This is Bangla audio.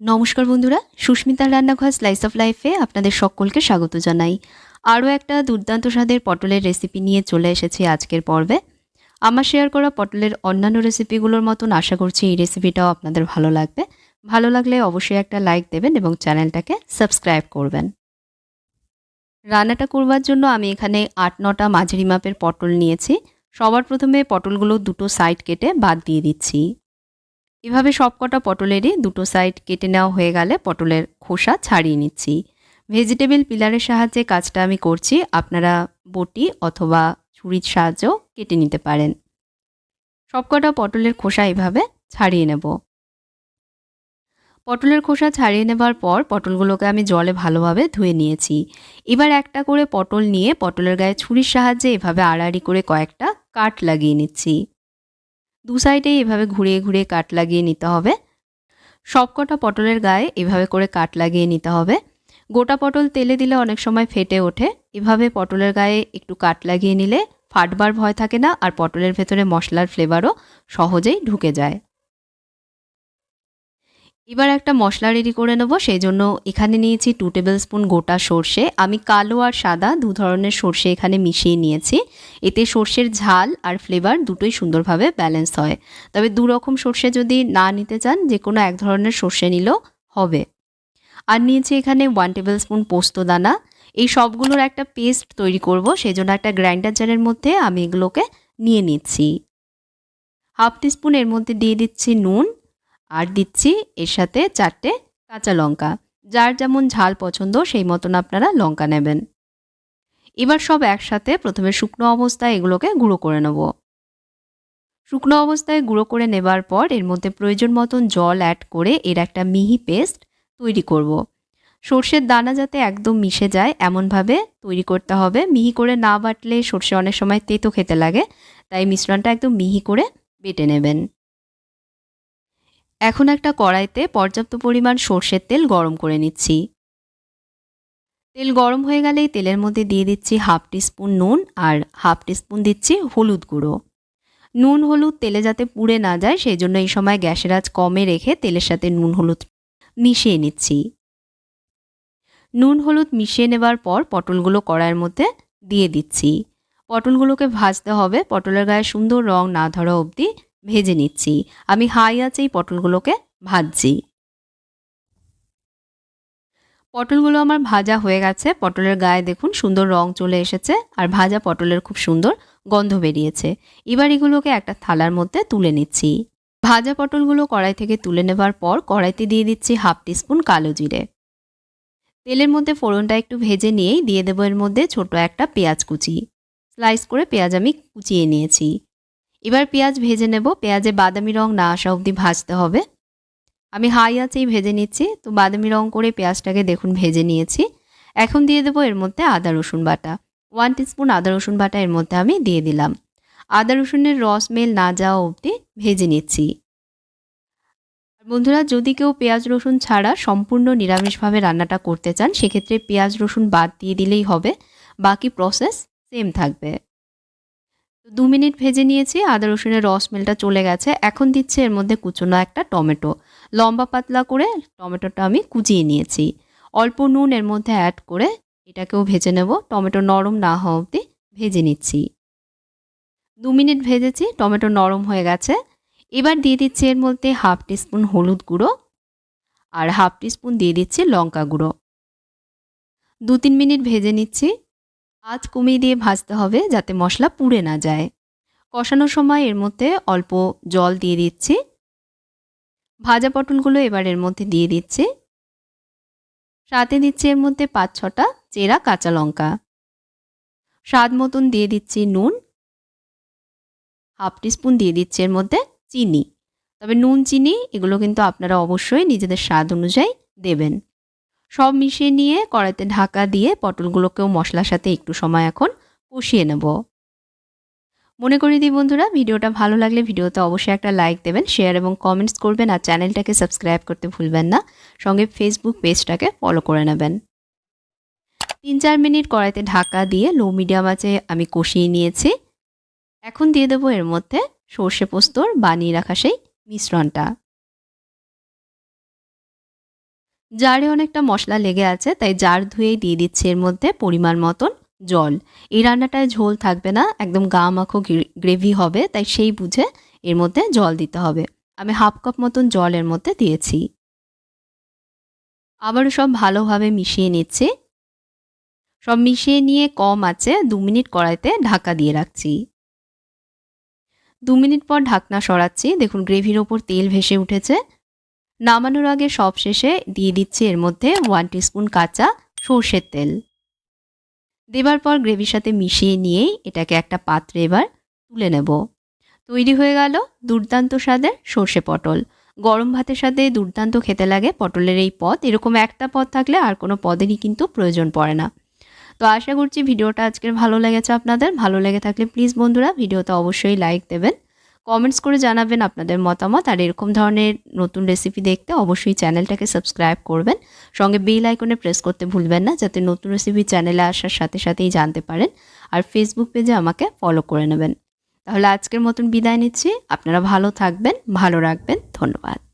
নমস্কার বন্ধুরা, সুস্মিতার রান্নাঘর স্লাইস অফ লাইফে আপনাদের সকলকে স্বাগত জানাই। আরও একটা দুর্দান্ত স্বাদের পটলের রেসিপি নিয়ে চলে এসেছি আজকের পর্বে। আমার শেয়ার করা পটলের অন্যান্য রেসিপিগুলোর মতন আশা করছি এই রেসিপিটাও আপনাদের ভালো লাগবে। ভালো লাগলে অবশ্যই একটা লাইক দেবেন এবং চ্যানেলটাকে সাবস্ক্রাইব করবেন। রান্নাটা করবার জন্য আমি এখানে আট নটা মাঝারি মাপের পটল নিয়েছি। সবার প্রথমে পটলগুলো দুটো সাইড কেটে বাদ দিয়ে দিচ্ছি। এভাবে সবকটা পটলেরই দুটো সাইড কেটে নেওয়া হয়ে গেলে পটলের খোসা ছাড়িয়ে নিচ্ছি। ভেজিটেবল পিলারের সাহায্যে কাজটা আমি করছি, আপনারা বটি অথবা ছুরির সাহায্যেও কেটে নিতে পারেন। সবকটা পটলের খোসা এভাবে ছাড়িয়ে নেব। পটলের খোসা ছাড়িয়ে নেবার পর পটলগুলোকে আমি জলে ভালোভাবে ধুয়ে নিয়েছি। এবার একটা করে পটল নিয়ে পটলের গায়ে ছুরির সাহায্যে এভাবে আড়াআড়ি করে কয়েকটা কাট লাগিয়ে নিচ্ছি। দু সাইডেই এভাবে ঘুরিয়ে ঘুরিয়ে কাট লাগিয়ে নিতে হবে। সবকটা পটলের গায়ে এভাবে করে কাট লাগিয়ে নিতে হবে। গোটা পটল তেলে দিলে অনেক সময় ফেটে ওঠে। এভাবে পটলের গায়ে একটু কাট লাগিয়ে নিলে ফাটবার ভয় থাকে না আর পটলের ভেতরে মশলার ফ্লেভারও সহজেই ঢুকে যায়। এবার একটা মশলা রেডি করে নেব সেই জন্য এখানে নিয়েছি টু টেবিল স্পুন গোটা সর্ষে। আমি কালো আর সাদা দু ধরনের সর্ষে এখানে মিশিয়ে নিয়েছি। এতে সর্ষের ঝাল আর ফ্লেভার দুটোই সুন্দরভাবে ব্যালেন্স হয়। তবে দু রকম সর্ষে যদি না নিতে চান, যে কোনো এক ধরনের সর্ষে নিলেও হবে। আর নিয়েছি এখানে ওয়ান টেবিল স্পুন পোস্ত দানা। এই সবগুলোর একটা পেস্ট তৈরি করব সেই জন্য একটা গ্রাইন্ডার জারের মধ্যে আমি এগুলোকে নিয়ে নিচ্ছি। হাফ টিস্পুন এর মধ্যে দিয়ে দিচ্ছি নুন। আর দিচ্ছি এর সাথে চারটে কাঁচা লঙ্কা। যার যেমন ঝাল পছন্দ, সেই মতন আপনারা লঙ্কা নেবেন। এবার সব একসাথে প্রথমে শুকনো অবস্থায় এগুলোকে গুঁড়ো করে নেব। শুকনো অবস্থায় গুঁড়ো করে নেবার পর এর মধ্যে প্রয়োজন মতন জল অ্যাড করে এর একটা মিহি পেস্ট তৈরি করব। সর্ষের দানা যাতে একদম মিশে যায়, এমনভাবে তৈরি করতে হবে। মিহি করে না বাটলে সর্ষে অনেক সময় তেতো খেতে লাগে, তাই মিশ্রণটা একদম মিহি করে বেটে নেবেন। এখন একটা কড়াইতে পর্যাপ্ত পরিমাণ সর্ষের তেল গরম করে নিচ্ছি। তেল গরম হয়ে গেলেই তেলের মধ্যে দিয়ে দিচ্ছি হাফ টিস্পুন নুন আর হাফ টিস্পুন দিচ্ছি হলুদ গুঁড়ো। নুন হলুদ তেলে যাতে পুড়ে না যায় সেই জন্য এই সময় গ্যাসের আঁচ কমে রেখে তেলের সাথে নুন হলুদ মিশিয়ে নিচ্ছি। নুন হলুদ মিশিয়ে নেবার পর পটলগুলো কড়াইয়ের মধ্যে দিয়ে দিচ্ছি। পটলগুলোকে ভাজতে হবে। পটলের গায়ে সুন্দর রং না ধরা অবধি ভেজে নিচ্ছি। আমি হাই আছেই পটলগুলোকে ভাজছি। পটলগুলো আমার ভাজা হয়ে গেছে। পটলের গায়ে দেখুন সুন্দর রং চলে এসেছে আর ভাজা পটলের খুব সুন্দর গন্ধ বেরিয়েছে। এবার এগুলোকে একটা থালার মধ্যে তুলে নিচ্ছি। ভাজা পটলগুলো কড়াই থেকে তুলে নেবার পর কড়াইতে দিয়ে দিচ্ছি হাফ টিস্পুন কালো জিরে। তেলের মধ্যে ফোড়নটা একটু ভেজে নিয়েই দিয়ে দেবো এর মধ্যে ছোট একটা পেঁয়াজ কুচি। স্লাইস করে পেঁয়াজ আমি কুচিয়ে নিয়েছি। এবার পেঁয়াজ ভেজে নেব। পেঁয়াজে বাদামি রং না আসা অবধি ভাজতে হবে। আমি হাই আছেই ভেজে নিচ্ছি। তো বাদামি রং করে পেঁয়াজটাকে দেখুন ভেজে নিয়েছি। এখন দিয়ে দেবো এর মধ্যে আদা, রসুন বাটা। ওয়ান টিস্পুন আদা, রসুন বাটা এর মধ্যে আমি দিয়ে দিলাম। আদা, রসুনের রস মেল না যাওয়া অবধি ভেজে নিচ্ছি। বন্ধুরা, যদি কেউ পেঁয়াজ, রসুন ছাড়া সম্পূর্ণ নিরামিষভাবে রান্নাটা করতে চান, সেক্ষেত্রে পেঁয়াজ, রসুন বাদ দিয়ে দিলেই হবে। বাকি প্রসেস সেম থাকবে। দু মিনিট ভেজে নিয়েছি, আদা রসুনের রস মেলটা চলে গেছে। এখন দিচ্ছে এর মধ্যে কুচনো একটা টমেটো। লম্বা পাতলা করে টমেটোটা আমি কুচিয়ে নিয়েছি। অল্প নুন এর মধ্যে অ্যাড করে এটাকেও ভেজে নেব। টমেটো নরম না হওয়া অবধি ভেজে নিচ্ছি। দু মিনিট ভেজেছি, টমেটো নরম হয়ে গেছে। এবার দিয়ে দিচ্ছি এর মধ্যে হাফ টিস্পুন হলুদ গুঁড়ো আর হাফ টিস্পুন দিয়ে দিচ্ছি লঙ্কা গুঁড়ো। দু তিন মিনিট ভেজে নিচ্ছি। আঁচ কমিয়ে দিয়ে ভাজতে হবে যাতে মশলা পুড়ে না যায়। কষানোর সময় এর মধ্যে অল্প জল দিয়ে দিচ্ছি। ভাজা পটলগুলো এবার এর মধ্যে দিয়ে দিচ্ছি। সাথে দিচ্ছি এর মধ্যে পাঁচ ছটা চেরা কাঁচা লঙ্কা। স্বাদ মতন দিয়ে দিচ্ছি নুন। হাফ টিস্পুন দিয়ে দিচ্ছি এর মধ্যে চিনি। তবে নুন, চিনি এগুলো কিন্তু আপনারা অবশ্যই নিজেদের স্বাদ অনুযায়ী দেবেন। সব মিশিয়ে নিয়ে কড়াইতে ঢাকা দিয়ে পটলগুলোকেও মশলার সাথে একটু সময় এখন কষিয়ে নেব। মনে করি দিই বন্ধুরা, ভিডিওটা ভালো লাগলে ভিডিওতে অবশ্যই একটা লাইক দেবেন, শেয়ার এবং কমেন্টস করবেন, আর চ্যানেলটাকে সাবস্ক্রাইব করতে ভুলবেন না। সঙ্গে ফেসবুক পেজটাকে ফলো করে নেবেন। তিন চার মিনিট কড়াইতে ঢাকা দিয়ে লো মিডিয়াম আছে আমি কষিয়ে নিয়েছি। এখন দিয়ে দেবো এর মধ্যে সর্ষে পোস্তর বানিয়ে রাখা সেই মিশ্রণটা। জারে অনেকটা মশলা লেগে আছে, তাই জার ধুয়েই দিয়ে দিচ্ছি এর মধ্যে পরিমাণ মতন জল। এই রান্নাটায় ঝোল থাকবে না, একদম গা মাখো গ্রেভি হবে, তাই সেই বুঝে এর মধ্যে জল দিতে হবে। আমি হাফ কাপ মতন জল এর মধ্যে দিয়েছি। আবারও সব ভালোভাবে মিশিয়ে নিচ্ছি। সব মিশিয়ে নিয়ে কম আছে, দু মিনিট কড়াইতে ঢাকা দিয়ে রাখছি। দু মিনিট পর ঢাকনা সরাচ্ছি। দেখুন, গ্রেভির ওপর তেল ভেসে উঠেছে। নামানোর আগে সব শেষে দিয়ে দিচ্ছি এর মধ্যে ওয়ান টিস্পুন কাঁচা সর্ষের তেল। দেবার পর গ্রেভির সাথে মিশিয়ে নিয়েই এটাকে একটা পাত্রে এবার তুলে নেব। তৈরি হয়ে গেল দুর্দান্ত স্বাদের সর্ষে পটল। গরম ভাতের সাথে দুর্দান্ত খেতে লাগে পটলের এই পদ। এরকম একটা পদ থাকলে আর কোনো পদেরই কিন্তু প্রয়োজন পড়ে না। তো আশা করছি ভিডিওটা আজকের ভালো লেগেছে আপনাদের। ভালো লেগে থাকলে প্লিজ বন্ধুরা, ভিডিওতে অবশ্যই লাইক দেবেন। কমেন্টস করে জানাবেন আপনাদের মতামত। আর এরকম ধরনের নতুন রেসিপি দেখতে অবশ্যই চ্যানেলটাকে সাবস্ক্রাইব করবেন। সঙ্গে বেল আইকনে প্রেস করতে ভুলবেন না, যাতে নতুন রেসিপি চ্যানেলে আসার সাথে সাথেই জানতে পারেন। আর ফেসবুক পেজে আমাকে ফলো করে নেবেন। তাহলে আজকের মতন বিদায় নিচ্ছি। আপনারা ভালো থাকবেন, ভালো রাখবেন। ধন্যবাদ।